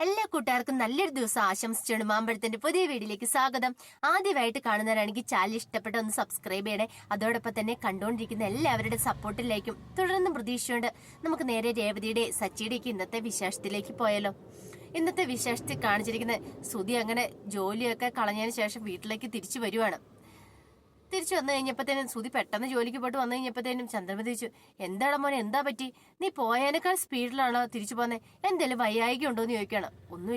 എല്ലാ കൂട്ടുകാർക്കും നല്ലൊരു ദിവസം ആശംസിച്ചാണ് മാമ്പഴത്തിന്റെ പുതിയ വീഡിയോയിലേക്ക് സ്വാഗതം. ആദ്യമായിട്ട് കാണുന്നവരാണെങ്കിൽ ചാനൽ ഇഷ്ടപ്പെട്ട ഒന്ന് സബ്സ്ക്രൈബ് ചെയ്യണേ. അതോടൊപ്പം തന്നെ കണ്ടുകൊണ്ടിരിക്കുന്ന എല്ലാവരുടെ സപ്പോർട്ടിലേക്കും തുടർന്നും പ്രതീക്ഷിച്ചുകൊണ്ട് നമുക്ക് നേരെ രേവതിയുടെ സച്ചിയുടെയൊക്കെ ഇന്നത്തെ വിശേഷത്തിലേക്ക് പോയാലോ. ഇന്നത്തെ വിശേഷത്തിൽ കാണിച്ചിരിക്കുന്ന സുതി അങ്ങനെ ജോലിയൊക്കെ കളഞ്ഞതിന് ശേഷം വീട്ടിലേക്ക് തിരിച്ചു വരുവാണ്. തിരിച്ചു വന്നു കഴിഞ്ഞപ്പോഴത്തേനും സുതി പെട്ടെന്ന് ജോലിക്ക് പോയിട്ട് വന്നു കഴിഞ്ഞപ്പോഴത്തേനും ചന്ദ്രമതി തിരിച്ചു എന്താടാ മോനെ എന്താ പറ്റി? നീ പോയതിനേക്കാൾ സ്പീഡിലാണോ തിരിച്ചു പോന്നെ? എന്തേലും വയ്യായിക ഉണ്ടോ എന്ന് ചോദിക്കുകയാണ്.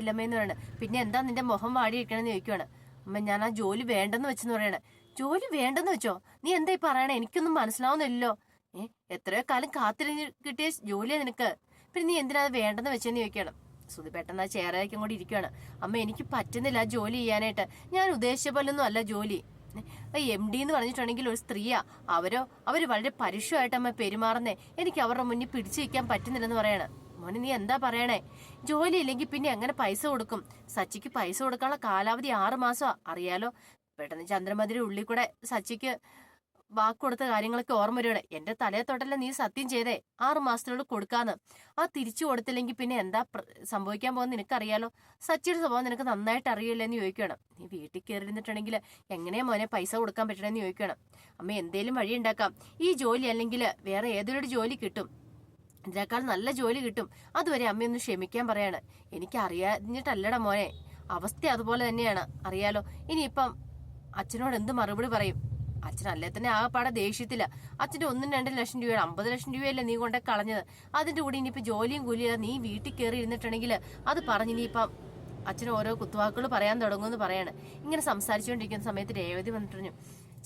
ഇല്ലമ്മയെന്ന് പറയണ. പിന്നെ എന്താ നിന്റെ മുഖം വാടിയിരിക്കണെന്ന് ചോദിക്കുകയാണ്. അമ്മ ഞാൻ ആ ജോലി വേണ്ടെന്ന് വെച്ചെന്ന് പറയണേ. ജോലി വേണ്ടെന്ന് വെച്ചോ? നീ എന്തായി പറയണേ? എനിക്കൊന്നും മനസ്സിലാവുന്നില്ലല്ലോ. ഏ എത്രയോ കാലം കാത്തിരിഞ്ഞ് കിട്ടിയ ജോലിയാ നിനക്ക്. പിന്നെ നീ എന്തിനാ വേണ്ടെന്ന് വെച്ചെന്ന് ചോദിക്കുകയാണ്. സുധി പെട്ടെന്ന് ആ ചെയറിലേക്കും കൂടി ഇരിക്കുകയാണ്. അമ്മ എനിക്ക് പറ്റുന്നില്ല ജോലി ചെയ്യാനായിട്ട്. ഞാൻ ഉദ്ദേശിച്ച പോലൊന്നും അല്ല ജോലി. എം ഡി എന്ന് പറഞ്ഞിട്ടുണ്ടെങ്കിൽ ഒരു സ്ത്രീയാ. അവരോ അവർ വളരെ പരുഷമായിട്ട് അമ്മ പെരുമാറുന്നേ. എനിക്ക് അവരുടെ മുന്നിൽ പിടിച്ചു വെക്കാൻ പറ്റുന്നില്ലെന്ന് പറയാണ്. മോനെ നീ എന്താ പറയണേ? ജോലി ഇല്ലെങ്കിൽ പിന്നെ എങ്ങനെ പൈസ കൊടുക്കും? സച്ചിക്ക് പൈസ കൊടുക്കാനുള്ള കാലാവധി ആറ് മാസമാ. അറിയാലോ? പെട്ടെന്ന് ചന്ദ്രമതിയുടെ ഉള്ളിൽ കൂടെ സച്ചിക്ക് വാക്ക് കൊടുത്ത കാര്യങ്ങളൊക്കെ ഓർമ്മ വരികയാണ് എന്റെ തലയെ തൊട്ടല്ല നീ സത്യം ചെയ്തേ? ആറു മാസത്തിനുള്ളിൽ കൊടുക്കാന്ന്. ആ തിരിച്ചു കൊടുത്തില്ലെങ്കിൽ പിന്നെ എന്താ സംഭവിക്കാൻ പോകുന്ന നിനക്കറിയാലോ? സച്ചിയുടെ സ്വഭാവം നിനക്ക് നന്നായിട്ട് അറിയില്ലെന്ന് ചോദിക്കണം നീ വീട്ടിൽ കയറിയിരുന്നിട്ടുണ്ടെങ്കിൽ എങ്ങനെയാ മോനെ പൈസ കൊടുക്കാൻ പറ്റണമെന്ന് ചോദിക്കണം അമ്മ എന്തേലും വഴി ഉണ്ടാക്കാം. ഈ ജോലി അല്ലെങ്കിൽ വേറെ ഏതൊരു ജോലി കിട്ടും. ഇതിനേക്കാൾ നല്ല ജോലി കിട്ടും. അതുവരെ അമ്മ അമ്മയൊന്ന് ക്ഷമിക്കാൻ പറയാണ്. എനിക്ക് അറിയാഞ്ഞിട്ടല്ലട മോനെ. അവസ്ഥ അതുപോലെ തന്നെയാണ്. അറിയാലോ? ഇനിയിപ്പം അച്ഛനോട് എന്ത് മറുപടി പറയും? അച്ഛൻ അല്ലേ തന്നെ ആകെപ്പാടെ ദേഷ്യത്തില്ല അച്ഛന്റെ ഒന്നും രണ്ട് ലക്ഷം രൂപയാണ് അമ്പത് ലക്ഷം രൂപയല്ലേ നീ കൊണ്ടേ കളഞ്ഞത്? അതിന്റെ കൂടി ഇനിയിപ്പോ ജോലിയും കൂലിയില്ല നീ വീട്ടിൽ കയറി ഇരുന്നിട്ടുണ്ടെങ്കിൽ അത് പറഞ്ഞ് ഇനിയിപ്പം അച്ഛന് ഓരോ കുത്തുവാക്കുകൾ പറയാൻ തുടങ്ങുമെന്ന് പറയാണ്. ഇങ്ങനെ സംസാരിച്ചുകൊണ്ടിരിക്കുന്ന സമയത്ത് രേവതി വന്നിട്ട് പറഞ്ഞു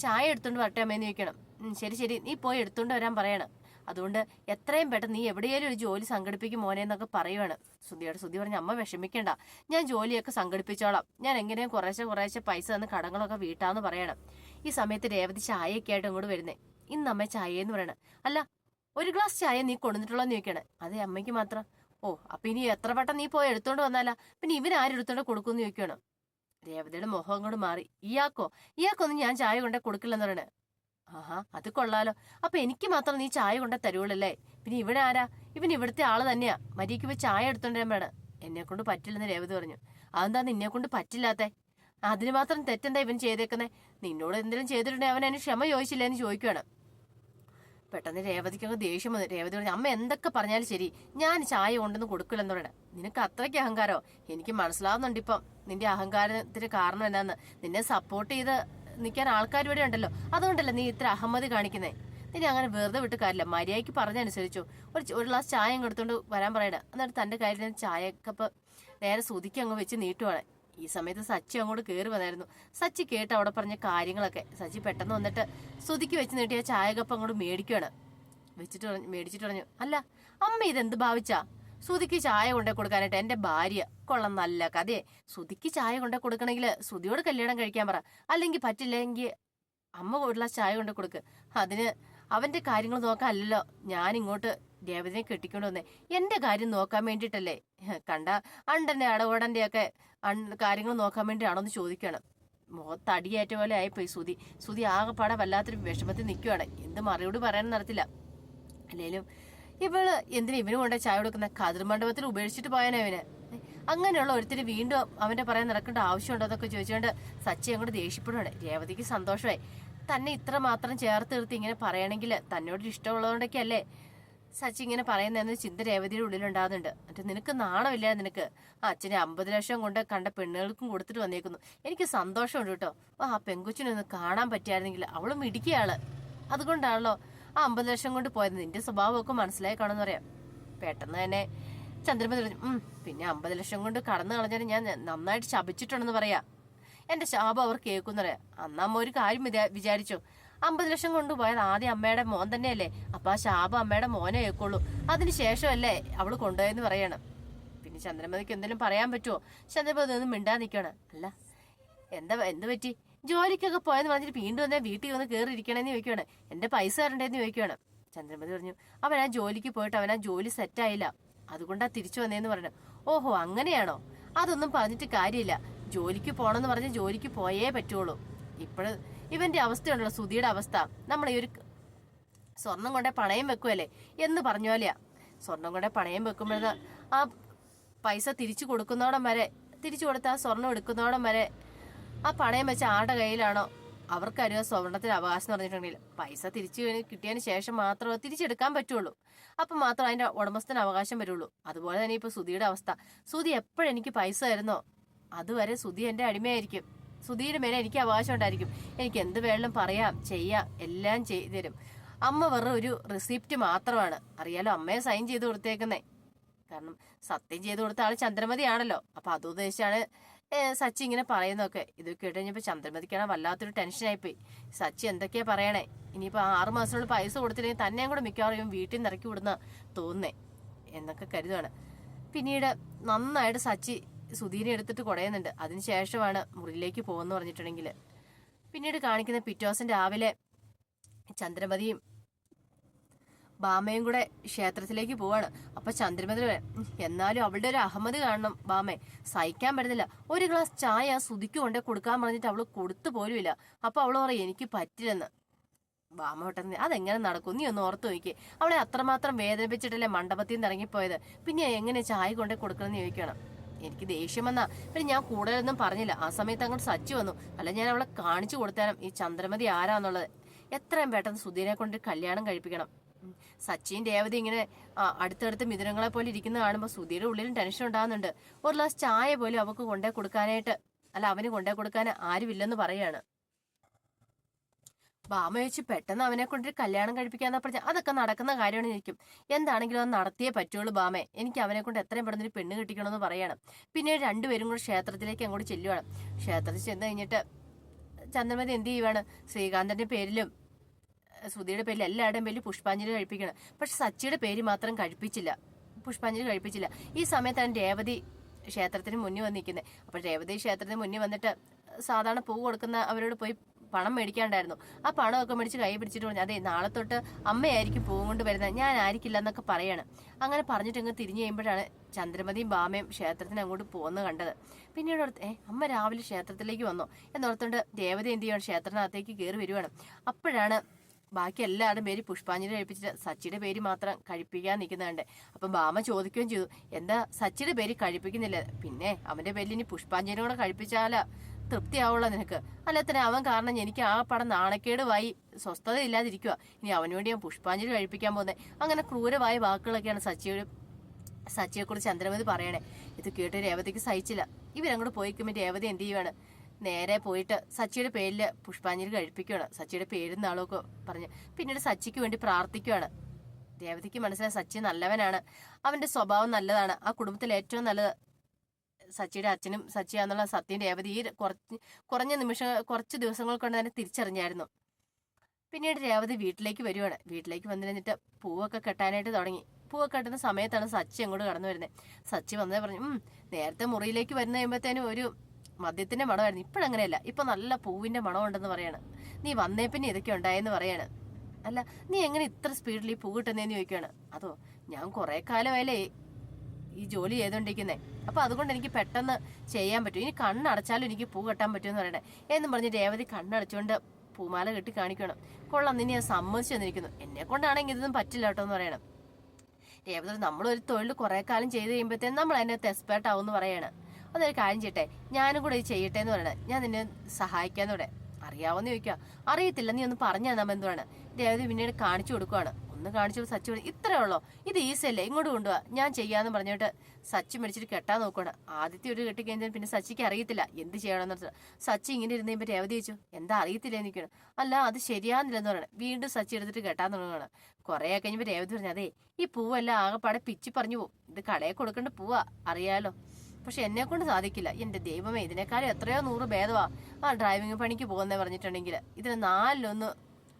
ചായ എടുത്തോണ്ട് വരട്ടെ അമ്മയെന്ന് ചോദിക്കണം. ശരി ശരി. നീ പോയി എടുത്തോണ്ട് വരാൻ പറയണം. അതുകൊണ്ട് എത്രയും പെട്ടെന്ന് നീ എവിടെയെങ്കിലും ഒരു ജോലി സംഘടിപ്പിക്കും മോനെ എന്നൊക്കെ പറയുവാണ്. സുധിയോട് സുധി പറഞ്ഞ അമ്മ വിഷമിക്കണ്ട. ഞാൻ ജോലിയൊക്കെ സംഘടിപ്പിച്ചോളാം. ഞാൻ എങ്ങനെയും കുറേശ്ശെ കുറേശ്ശെ പൈസ തന്ന് കടങ്ങളൊക്കെ വീട്ടാന്ന് പറയണം. ഈ സമയത്ത് രേവതി ചായയൊക്കെ ആയിട്ട് ഇങ്ങോട്ട് വരുന്നേ. ഇന്ന് അമ്മ ചായ എന്ന് പറയണ. അല്ല ഒരു ഗ്ലാസ് ചായ നീ കൊണ്ടുവന്നിട്ടുള്ളോന്ന് ചോദിക്കണേ. അതെ അമ്മയ്ക്ക് മാത്രം. ഓ അപ്പൊ ഇനി എത്ര വട്ടം നീ പോയി എടുത്തോണ്ട് വന്നാലാ? പിന്നെ ഇവൻ ആരെടുത്തോണ്ട് കൊടുക്കുമെന്ന് ചോദിക്കണം. രേവതിയുടെ മുഖം അങ്ങോട്ട് മാറി. ഇയാക്കോ? ഇയാക്കൊന്നും ഞാൻ ചായ കൊണ്ടേ കൊടുക്കില്ലെന്ന് പറയണേ. ആഹാ അത് കൊള്ളാലോ. അപ്പൊ എനിക്ക് മാത്രം നീ ചായ കൊണ്ടേ തരുവുള്ളല്ലേ? പിന്നെ ഇവിടെ ആരാ? ഇവൻ ഇവിടുത്തെ ആൾ തന്നെയാ. മരിക്കുമ്പോ ചായ എടുത്തോണ്ട് വേണം എന്നെ കൊണ്ട് പറ്റില്ലെന്ന് രേവതി പറഞ്ഞു. അതെന്താ നിന്നെ കൊണ്ട് പറ്റില്ലാത്തെ? അതിന് മാത്രം തെറ്റെന്താ ഇവൻ ചെയ്തേക്കുന്നത് നിന്നോട് എന്തെങ്കിലും ചെയ്തിട്ടുണ്ടെങ്കിൽ അവൻ അതിന് ക്ഷമ ചോദിച്ചില്ല എന്ന് ചോദിക്കുകയാണ് പെട്ടെന്ന് രേവതിക്ക് അങ്ങ് ദേഷ്യം വന്നു. രേവതി പറഞ്ഞു അമ്മ എന്തൊക്കെ പറഞ്ഞാലും ശരി. ഞാൻ ചായ കൊണ്ടൊന്ന് കൊടുക്കില്ലെന്ന് പറയണം നിനക്ക് അത്രയ്ക്ക് അഹങ്കാരോ എനിക്ക് മനസ്സിലാവുന്നുണ്ട് ഇപ്പം. നിന്റെ അഹങ്കാരത്തിന് കാരണം എന്നാന്ന് നിന്നെ സപ്പോർട്ട് ചെയ്ത് നിൽക്കാൻ ആൾക്കാർ ഇവിടെ ഉണ്ടല്ലോ. അതുകൊണ്ടല്ല നീ ഇത്ര അഹമ്മതി കാണിക്കുന്നേ? നീ അങ്ങനെ വെറുതെ വിട്ട് കാര്യമില്ല. മര്യാദയ്ക്ക് പറഞ്ഞനുസരിച്ചു. ഒരു ഒരു ഗ്ലാസ് ചായ അങ്ങ് എടുത്തോണ്ട് വരാൻ പറയണ എന്നിട്ട് തന്റെ കയ്യിൽ ചായക്കപ്പ് നേരെ സുതിക്ക് അങ്ങ് വെച്ച് നീട്ടുവാണ്. ഈ സമയത്ത് സച്ചി അങ്ങോട്ട് കയറി വന്നായിരുന്നു. സച്ചി കേട്ട് അവിടെ പറഞ്ഞ കാര്യങ്ങളൊക്കെ. സച്ചി പെട്ടെന്ന് വന്നിട്ട് സ്തുതിക്ക് വെച്ച് നീട്ടിയ ചായകപ്പ് അങ്ങോട്ട് മേടിക്കുകയാണ് വെച്ചിട്ട് മേടിച്ചിട്ട് പറഞ്ഞു അല്ല അമ്മ ഇതെന്ത് ഭാവിച്ചാ? സുതിക്ക് ചായ കൊണ്ടേ കൊടുക്കാനായിട്ട് എന്റെ ഭാര്യ. കൊള്ളം നല്ല കഥയെ. സുതിക്ക് ചായ കൊണ്ടേ കൊടുക്കണമെങ്കിൽ സുതിയോട് കല്യാണം കഴിക്കാൻ പറ. അല്ലെങ്കിൽ പറ്റില്ലെങ്കിൽ അമ്മ ഒരു ചായ കൊണ്ടേ കൊടുക്ക്. അതിന് അവന്റെ കാര്യങ്ങൾ നോക്കാനല്ലോ ഞാൻ ഇങ്ങോട്ട് ദേവതനെ കെട്ടിക്കൊണ്ട് വന്നേ. എന്റെ കാര്യം നോക്കാൻ വേണ്ടിയിട്ടല്ലേ? കണ്ട അണ്ടന്റെ അടവോടന്റെ ഒക്കെ കാര്യങ്ങൾ നോക്കാൻ വേണ്ടിയാണോ എന്ന് ചോദിക്കുകയാണ് മുഖത്ത് അടിയേറ്റ പോലെ ആയിപ്പോയി സുതി സുതി ആകെപ്പാടെ വല്ലാത്തൊരു വിഷമത്തിൽ നിൽക്കുകയാണ് എന്ത് മറുപടി പറയാൻ നടത്തില്ല അല്ലെങ്കിലും ഇവൾ എന്തിനാ ഇവന് കൊണ്ടേ ചായ കൊടുക്കുന്ന? കതിർ മണ്ഡപത്തിൽ ഉപേക്ഷിച്ചിട്ട് പോയാനോ ഇവന്. അങ്ങനെയുള്ള ഒരുത്തിന് വീണ്ടും അവന്റെ പറയാൻ നടക്കേണ്ട ആവശ്യമുണ്ടോ എന്നൊക്കെ ചോദിച്ചുകൊണ്ട് സച്ചി അങ്ങോട്ട് ദേഷ്യപ്പെടുകയാണ് രേവതിക്ക് സന്തോഷമായി. തന്നെ ഇത്ര മാത്രം ചേർത്ത് നിർത്തി ഇങ്ങനെ പറയണമെങ്കിൽ തന്നോട് ഇഷ്ടമുള്ളതുകൊണ്ടൊക്കെ അല്ലേ സച്ചി ഇങ്ങനെ പറയുന്നതെന്ന് ചിന്ത രേവതിയുടെ ഉള്ളിലുണ്ടാകുന്നുണ്ട് എന്നിട്ട് നിനക്ക് നാണമില്ല നിനക്ക്. ആ അച്ഛനെ അമ്പത് ലക്ഷം കൊണ്ട് കണ്ട പെണ്ണുകൾക്കും കൊടുത്തിട്ട് വന്നേക്കുന്നു. എനിക്ക് സന്തോഷമുണ്ട് കേട്ടോ. ആ പെങ്കുച്ചിനൊന്ന് കാണാൻ പറ്റിയായിരുന്നെങ്കിൽ അവളും ഇടിക്കുകയാൾ അതുകൊണ്ടാണല്ലോ ആ അമ്പത് ലക്ഷം കൊണ്ട് പോയത്. നിന്റെ സ്വഭാവമൊക്കെ മനസ്സിലായി കാണുമെന്ന് പറയാം. പെട്ടെന്ന് തന്നെ ചന്ദ്രമതി പറഞ്ഞു ഉം പിന്നെ അമ്പത് ലക്ഷം കൊണ്ട് കടന്നു കളഞ്ഞാൽ ഞാൻ നന്നായിട്ട് ശപിച്ചിട്ടുണ്ടെന്ന് പറയാ. എന്റെ ശാപം അവർ കേൾക്കുന്നറിയാം അന്നാമ്മ ഒരു കാര്യം വിചാ- വിചാരിച്ചു. അമ്പത് ലക്ഷം കൊണ്ടുപോയത് ആദ്യം അമ്മയുടെ മോൻ തന്നെയല്ലേ? അപ്പൊ ആ ശാപം അമ്മയുടെ മോനെ കേൾക്കുള്ളൂ അതിനുശേഷമല്ലേ അവൾ കൊണ്ടുപോയെന്ന് പറയണം. പിന്നെ ചന്ദ്രമതിക്ക് എന്തെങ്കിലും പറയാൻ പറ്റുമോ ചന്ദ്രമതി ഒന്നും മിണ്ടാ നിൽക്കണം അല്ല എന്താ എന്ത് പറ്റി? ജോലിക്കൊക്കെ പോയെന്ന് പറഞ്ഞിട്ട് വീണ്ടും വന്നാൽ വീട്ടിൽ വന്ന് കയറി ഇരിക്കണേന്ന് ചോദിക്കുകയാണ്. എന്റെ പൈസ തരണ്ടേന്ന് ചോദിക്കുകയാണ്. ചന്ദ്രമതി പറഞ്ഞു അവൻ ആ ജോലിക്ക് പോയിട്ട് അവൻ ആ ജോലി സെറ്റായില്ല അതുകൊണ്ടാ തിരിച്ചു വന്നേന്ന് പറഞ്ഞു ഓഹോ അങ്ങനെയാണോ? അതൊന്നും പറഞ്ഞിട്ട് കാര്യമില്ല. ജോലിക്ക് പോണെന്ന് പറഞ്ഞ് ജോലിക്ക് പോയേ പറ്റുള്ളൂ. ഇപ്പോഴും ഇവന്റെ അവസ്ഥയുണ്ടല്ലോ സുധിയുടെ അവസ്ഥ. നമ്മൾ ഈ ഒരു സ്വർണം കൊണ്ടേ പണയം വെക്കുമല്ലേ എന്ന് പറഞ്ഞ സ്വർണം കൊണ്ടേ പണയം വെക്കുമ്പോഴത് ആ പൈസ തിരിച്ചു കൊടുക്കുന്നോടം വരെ തിരിച്ചു കൊടുത്ത ആ സ്വർണം എടുക്കുന്നോടം വരെ ആ പണയം വെച്ച ആരുടെ കയ്യിലാണോ അവർക്കറിയാം സ്വർണത്തിന് അവകാശം എന്ന് പറഞ്ഞിട്ടുണ്ടെങ്കിൽ പൈസ തിരിച്ചു കിട്ടിയതിന് ശേഷം മാത്രമേ തിരിച്ചെടുക്കാൻ പറ്റുള്ളൂ. അപ്പം മാത്രം അതിന്റെ ഉടമസ്ഥന് അവകാശം വരുള്ളൂ. അതുപോലെ തന്നെ ഇപ്പൊ സുധിയുടെ അവസ്ഥ. സുധി എപ്പോഴെനിക്ക് പൈസ തരുന്നോ? അതുവരെ സുധി എന്റെ അടിമയായിരിക്കും. സുധിയുടെ മേലെ എനിക്ക് അവകാശം ഉണ്ടായിരിക്കും. എനിക്ക് എന്ത് വേണം പറയാം ചെയ്യാം എല്ലാം ചെയ്തു തരും അമ്മ വെറും ഒരു റിസിപ്റ്റ് മാത്രമാണ്. അറിയാലോ അമ്മയെ സൈൻ ചെയ്ത് കൊടുത്തേക്കുന്നേ. കാരണം സത്യം ചെയ്ത് കൊടുത്ത ആൾ ചന്ദ്രമതിയാണല്ലോ. അപ്പൊ അത് ഉദ്ദേശിച്ചാണ് സച്ചി ഇങ്ങനെ പറയുന്നതൊക്കെ. ഇത് കേട്ട് കഴിഞ്ഞപ്പോ ചന്ദ്രമതിക്കാണ് വല്ലാത്തൊരു ടെൻഷനായിപ്പോയി സച്ചി എന്തൊക്കെയാ പറയണേ? ഇനിയിപ്പോ ആറു മാസത്തിനുള്ള പൈസ കൊടുത്തില്ലെങ്കിൽ തന്നെയും കൂടെ മിക്കവാറും വീട്ടിൽ നിന്ന് ഇറക്കി വിടുന്ന തോന്നേ എന്നൊക്കെ കരുതുകയാണ് പിന്നീട് നന്നായിട്ട് സച്ചി സുധീനെ എടുത്തിട്ട് കുടയുന്നുണ്ട്. അതിനുശേഷമാണ് മുറിയിലേക്ക് പോകുന്നു പറഞ്ഞിട്ടുണ്ടെങ്കിൽ. പിന്നീട് കാണിക്കുന്ന പിറ്റോസം രാവിലെ ചന്ദ്രമതിയും ബാമയും കൂടെ ക്ഷേത്രത്തിലേക്ക് പോവാണ്. അപ്പൊ ചന്ദ്രമതി എന്നാലും അവളുടെ ഒരു അഹമ്മദ് കാണണം ബാമെ. സഹിക്കാൻ പറ്റുന്നില്ല ഒരു ഗ്ലാസ് ചായ സുതിക്ക് കൊണ്ടേ കൊടുക്കാൻ പറഞ്ഞിട്ട് അവൾ കൊടുത്തു പോലുമില്ല. അപ്പൊ അവൾ പറയും എനിക്ക് പറ്റില്ലെന്ന്. ബാമ വിട്ടെന്ന് അതെങ്ങനെ നടക്കും? നീ ഒന്ന് ഓർത്ത് നോക്കി അവളെ അത്രമാത്രം വേദനിപ്പിച്ചിട്ടല്ലേ മണ്ഡപത്തിൽ നിന്ന് ഇറങ്ങിപ്പോയത്? പിന്നെ എങ്ങനെ ചായ കൊണ്ടേ കൊടുക്കണമെന്ന് ചോദിക്കണം. എനിക്ക് ദേഷ്യം വന്നാ. പിന്നെ ഞാൻ കൂടുതലൊന്നും പറഞ്ഞില്ല. ആ സമയത്ത് അങ്ങോട്ട് സച്ചി വന്നു. അല്ല ഞാൻ അവളെ കാണിച്ചു കൊടുത്താലും ഈ ചന്ദ്രമതി ആരാന്നുള്ളത്? എത്രയും പെട്ടെന്ന് സുധീനെ കൊണ്ട് കല്യാണം കഴിപ്പിക്കണം. സച്ചിൻ രേവതി ഇങ്ങനെ അടുത്തടുത്ത് മിഥുനങ്ങളെ പോലെ ഇരിക്കുന്ന കാണുമ്പോൾ സുധീരുടെ ഉള്ളിലും ടെൻഷൻ ഉണ്ടാകുന്നുണ്ട്. ഒരു ഗ്ലാസ് ചായ പോലും അവക്ക് കൊണ്ടേ കൊടുക്കാനായിട്ട് അല്ല അവന് കൊണ്ടേ കൊടുക്കാൻ ആരുമില്ലെന്ന് പറയാണ്. ബാമ വെച്ച് പെട്ടെന്ന് അവനെ കൊണ്ടൊരു കല്യാണം കഴിപ്പിക്കാന്നാ പറഞ്ഞ. അതൊക്കെ നടക്കുന്ന കാര്യമാണ് എനിക്കും എന്താണെങ്കിലും അത് നടത്തിയേ പറ്റുള്ളൂ ബാമേ. എനിക്ക് അവനെ കൊണ്ട് എത്രയും പെട്ടെന്ന് ഒരു പെണ്ണ് കിട്ടിക്കണമെന്ന് പറയണം. പിന്നീട് രണ്ടുപേരും കൂടെ ക്ഷേത്രത്തിലേക്ക് അങ്ങോട്ട് ചെല്ലുവാണ്. ക്ഷേത്രത്തിൽ ചെന്ന് കഴിഞ്ഞിട്ട് ചന്ദ്രമതി എന്ത് ചെയ്യുവാണ്? ശ്രീകാന്തന്റെ പേരിലും സുധിയുടെ പേരിൽ എല്ലാവരുടെയും പേരിൽ പുഷ്പാഞ്ജലി കഴിപ്പിക്കണം പക്ഷെ സച്ചിയുടെ പേര് മാത്രം കഴിപ്പിച്ചില്ല. പുഷ്പാഞ്ജലി കഴിപ്പിച്ചില്ല. ഈ സമയത്താണ് രേവതി ക്ഷേത്രത്തിന് മുന്നിൽ വന്നിരിക്കുന്നത്. അപ്പോൾ രേവതി ക്ഷേത്രത്തിന് മുന്നിൽ വന്നിട്ട് സാധാരണ പൂ കൊടുക്കുന്ന അവരോട് പോയി പണം മേടിക്കാണ്ടായിരുന്നു. ആ പണമൊക്കെ മേടിച്ച് കൈ പിടിച്ചിട്ട് പറഞ്ഞു അതെ നാളെ തൊട്ട് അമ്മയായിരിക്കും പോകൊണ്ട് കൊണ്ട് വരുന്നത്. ഞാൻ ആയിരിക്കില്ല എന്നൊക്കെ പറയാണ്. അങ്ങനെ പറഞ്ഞിട്ട് അങ്ങ് തിരിഞ്ഞു കഴിയുമ്പോഴാണ് ചന്ദ്രമതിയും ബാമയും ക്ഷേത്രത്തിന് അങ്ങോട്ട് പോകുന്നത് കണ്ടത്. പിന്നീട് ഓർത്ത് ഏ അമ്മ രാവിലെ ക്ഷേത്രത്തിലേക്ക് വന്നോ? എന്നോർത്തുകൊണ്ട് ദേവത എന്ത് ചെയ്യുവാണ്? ക്ഷേത്രത്തിനകത്തേക്ക് കയറി വരുവാണ്. അപ്പോഴാണ് ബാക്കി എല്ലാവരുടെ പേര് പുഷ്പാഞ്ജലി കഴിപ്പിച്ചിട്ട് സച്ചിയുടെ പേര് മാത്രം കഴിപ്പിക്കാൻ നിൽക്കുന്നുണ്ട് അപ്പം ബാമ ചോദിക്കുകയും ചെയ്തു എന്താ സച്ചിയുടെ പേര് കഴിപ്പിക്കുന്നില്ല? പിന്നെ അവന്റെ പേരിൽ ഇനി പുഷ്പാഞ്ജലി കൂടെ കഴിപ്പിച്ചാലാ? തൃപ്തിയാവുള്ള നിനക്ക്. അല്ലാത്തന്നെ അവൻ കാരണം എനിക്ക് ആ പടം നാണക്കേട് വായി സ്വസ്ഥത ഇല്ലാതിരിക്കുക ഇനി അവന് വേണ്ടി ഞാൻ പുഷ്പാഞ്ജലി കഴിപ്പിക്കാൻ പോകുന്നത് അങ്ങനെ ക്രൂരമായ വാക്കുകളൊക്കെയാണ് സച്ചിയുടെ സച്ചിയെക്കുറിച്ച് ചന്ദ്രമതി പറയണേ. ഇത് കേട്ട് രേവതിക്ക് സഹിച്ചില്ല. ഇവരങ്ങോട്ട് പോയിക്കുമ്പോൾ രേവതി എന്ത് ചെയ്യുവാണ്? നേരെ പോയിട്ട് സച്ചിയുടെ പേരിൽ പുഷ്പാഞ്ജലി കഴിപ്പിക്കുകയാണ് സച്ചിയുടെ പേരും നാളൊക്കെ പറഞ്ഞ് പിന്നീട് സച്ചിക്ക് വേണ്ടി പ്രാർത്ഥിക്കുകയാണ് രേവതിക്ക് മനസ്സിലായി സച്ചി നല്ലവനാണ്. അവന്റെ സ്വഭാവം നല്ലതാണ്. ആ കുടുംബത്തിൽ ഏറ്റവും നല്ലത് സച്ചിയുടെ അച്ഛനും സച്ചിയാന്നുള്ള സത്യം രേവതി ഈ കുറച്ച് കുറഞ്ഞ നിമിഷം കുറച്ച് ദിവസങ്ങൾ കൊണ്ട് തന്നെ തിരിച്ചറിഞ്ഞായിരുന്നു. പിന്നീട് രേവതി വീട്ടിലേക്ക് വരുവാണ്. വീട്ടിലേക്ക് വന്നു കഴിഞ്ഞിട്ട് പൂവൊക്കെ കെട്ടാനായിട്ട് തുടങ്ങി. പൂവൊക്കെ കെട്ടുന്ന സമയത്താണ് സച്ചി അങ്ങോട്ട് കടന്നു വരുന്നത്. സച്ചി വന്നേ പറഞ്ഞു നേരത്തെ മുറിയിലേക്ക് വരുന്ന കഴിയുമ്പോഴത്തേനും ഒരു മദ്യത്തിന്റെ മണമായിരുന്നു. ഇപ്പോഴങ്ങനെയല്ല ഇപ്പൊ നല്ല പൂവിന്റെ മണമുണ്ടെന്ന് പറയാണ്. നീ വന്നേ പിന്നെ ഇതൊക്കെ ഉണ്ടായെന്ന് പറയാണ്. അല്ല നീ എങ്ങനെ ഇത്ര സ്പീഡിൽ ഈ പൂ കിട്ടുന്നതെന്ന് ചോദിക്കുകയാണ് അതോ ഞാൻ കുറെ കാലമായാലേ ഈ ജോലി ചെയ്തുകൊണ്ടിരിക്കുന്നത് അപ്പൊ അതുകൊണ്ട് എനിക്ക് പെട്ടെന്ന് ചെയ്യാൻ പറ്റും. ഇനി കണ്ണടച്ചാലും എനിക്ക് പൂ കെട്ടാൻ പറ്റും എന്ന് പറയണേ. എന്നും പറഞ്ഞ് രേവതി കണ്ണടച്ചുകൊണ്ട് പൂമാല കെട്ടി കാണിക്കണം. കൊള്ളാം നിന്നെ ഞാൻ സമ്മതിച്ചു തന്നിരിക്കുന്നു. എന്നെ കൊണ്ടാണെങ്കിൽ ഇതൊന്നും പറ്റില്ല കേട്ടോ എന്ന് പറയണം. രേവതി നമ്മളൊരു തൊഴിൽ കുറെ കാലം ചെയ്ത് കഴിയുമ്പോഴത്തേനും നമ്മൾ അതിനകത്ത് എക്സ്പേർട്ട് ആവും എന്ന് പറയാണ്. അതൊരു കാര്യം ചെയ്യട്ടെ ഞാനും കൂടെ ഇത് ചെയ്യട്ടെ എന്ന് പറയണേ. ഞാൻ നിന്നെ സഹായിക്കാന്ന് പറയാം അറിയാവോന്ന് ചോദിക്കുക അറിയത്തില്ല നീ ഒന്ന് പറഞ്ഞു തന്നാ എന്തുവാണ് രേവതി പിന്നീട് കാണിച്ചു കൊടുക്കുവാണ്. ഒന്ന് കാണിച്ചു സച്ചു ഇത്രേ ഉള്ളോ? ഇത് ഈസി അല്ലേ? ഇങ്ങോട്ട് കൊണ്ടുപോവാ ഞാൻ ചെയ്യാന്ന് പറഞ്ഞിട്ട് സച്ചി മേടിച്ചിട്ട് കെട്ടാൻ നോക്കുകയാണ് ആദ്യത്തെ ഒരു കെട്ടി കഴിഞ്ഞാൽ പിന്നെ സച്ചിക്ക് അറിയത്തില്ല. എന്ത് ചെയ്യണമെന്ന് സച്ചി ഇങ്ങനെ ഇരുന്ന് കഴിയുമ്പോൾ രേവതി ചോദിച്ചു എന്താ അറിയത്തില്ല? എനിക്കാണ് അല്ല അത് ശരിയാന്നില്ലെന്ന് പറയണം. വീണ്ടും സച്ചി എടുത്തിട്ട് കെട്ടാൻ തുടങ്ങുകയാണ് കുറേ കഴിഞ്ഞപ്പോൾ രേവതി പറഞ്ഞു അതെ ഈ പൂവെല്ലാം ആകെപ്പാടെ പിച്ചി പറഞ്ഞു പോവും. ഇത് കടയിൽ കൊടുക്കേണ്ട പൂവാ. അറിയാലോ. പക്ഷെ എന്നെ കൊണ്ട് സാധിക്കില്ല. എന്റെ ദൈവമേ ഇതിനേക്കാളും എത്രയോ നൂറ് ഭേദമാ ആ ഡ്രൈവിംഗ് പണിക്ക് പോകുന്നേ പറഞ്ഞിട്ടുണ്ടെങ്കിൽ ഇതിന് നാലിലൊന്ന്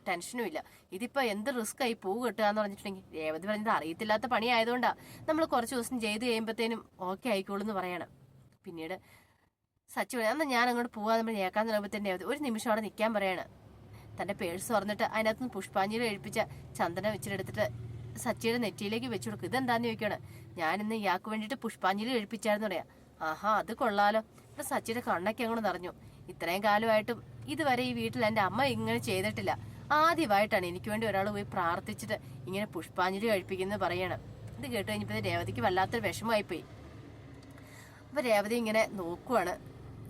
ടെൻഷനും ഇല്ല. ഇതിപ്പോ എന്ത് റിസ്ക് ആയി പൂ കിട്ടുക എന്ന് പറഞ്ഞിട്ടുണ്ടെങ്കിൽ രേവതി പറഞ്ഞത് അറിയത്തില്ലാത്ത പണി ആയതുകൊണ്ടാ നമ്മൾ കുറച്ച് ദിവസം ചെയ്ത് കഴിയുമ്പോഴത്തേനും ഓക്കെ ആയിക്കോളൂ എന്ന് പറയണം. പിന്നീട് സച്ചി പറയാം എന്നാൽ ഞാൻ അങ്ങോട്ട് പോകാൻ നമ്മൾ ഏക്കാൻ തുടങ്ങുമ്പോൾ തന്നെ ഒരു നിമിഷം അവിടെ നിൽക്കാൻ പറയാണ്. തന്റെ പേഴ്സ് തുറന്നിട്ട് അതിനകത്ത് പുഷ്പാഞ്ജലി കഴിപ്പിച്ച ചന്ദനം വെച്ചിട്ടെടുത്തിട്ട് സച്ചിയുടെ നെറ്റിയിലേക്ക് വെച്ചു കൊടുക്കും. ഇതെന്താന്ന് ചോദിക്കുകയാണ് ഞാൻ ഇന്ന് ഇയാൾക്ക് വേണ്ടിയിട്ട് പുഷ്പാഞ്ജലി കഴിപ്പിച്ചായിരുന്നു പറയാം. ആഹാ അത് കൊള്ളാലോ. ഇപ്പം സച്ചിയുടെ കണ്ണൊക്കെ അങ്ങോട്ട് നിറഞ്ഞു. ഇത്രയും കാലമായിട്ടും ഇതുവരെ ഈ വീട്ടിൽ എന്റെ അമ്മ ഇങ്ങനെ ചെയ്തിട്ടില്ല. ആദ്യമായിട്ടാണ് എനിക്ക് വേണ്ടി ഒരാൾ പോയി പ്രാർത്ഥിച്ചിട്ട് ഇങ്ങനെ പുഷ്പാഞ്ജലി കഴിപ്പിക്കുന്നത് പറയണം. ഇത് കേട്ട് കഴിഞ്ഞപ്പോൾ രേവതിക്ക് വല്ലാത്തൊരു വിഷമമായിപ്പോയി. അപ്പോൾ രേവതി ഇങ്ങനെ നോക്കുവാണ്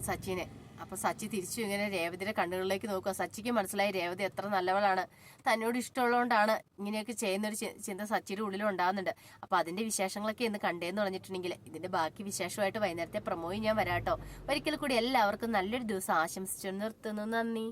സച്ചിനെ. അപ്പൊ സച്ചി തിരിച്ചു ഇങ്ങനെ രേവതിയുടെ കണ്ണുകളിലേക്ക് നോക്കുക സച്ചിക്ക് മനസ്സിലായി രേവതി എത്ര നല്ലവളാണ്. തന്നോട് ഇഷ്ടമുള്ളതുകൊണ്ടാണ് ഇങ്ങനെയൊക്കെ ചെയ്യുന്ന ഒരു ചിന്ത സച്ചിയുടെ ഉള്ളിൽ ഉണ്ടാകുന്നുണ്ട് അപ്പൊ അതിന്റെ വിശേഷങ്ങളൊക്കെ ഇന്ന് കണ്ടേന്ന് പറഞ്ഞിട്ടുണ്ടെങ്കിൽ ഇതിന്റെ ബാക്കി വിശേഷമായിട്ട് വൈകുന്നേരത്തെ പ്രമോയും ഞാൻ വരാട്ടോ. ഒരിക്കൽ കൂടി എല്ലാവർക്കും നല്ലൊരു ദിവസം ആശംസിച്ചു നിർത്തുന്നു. നന്ദി.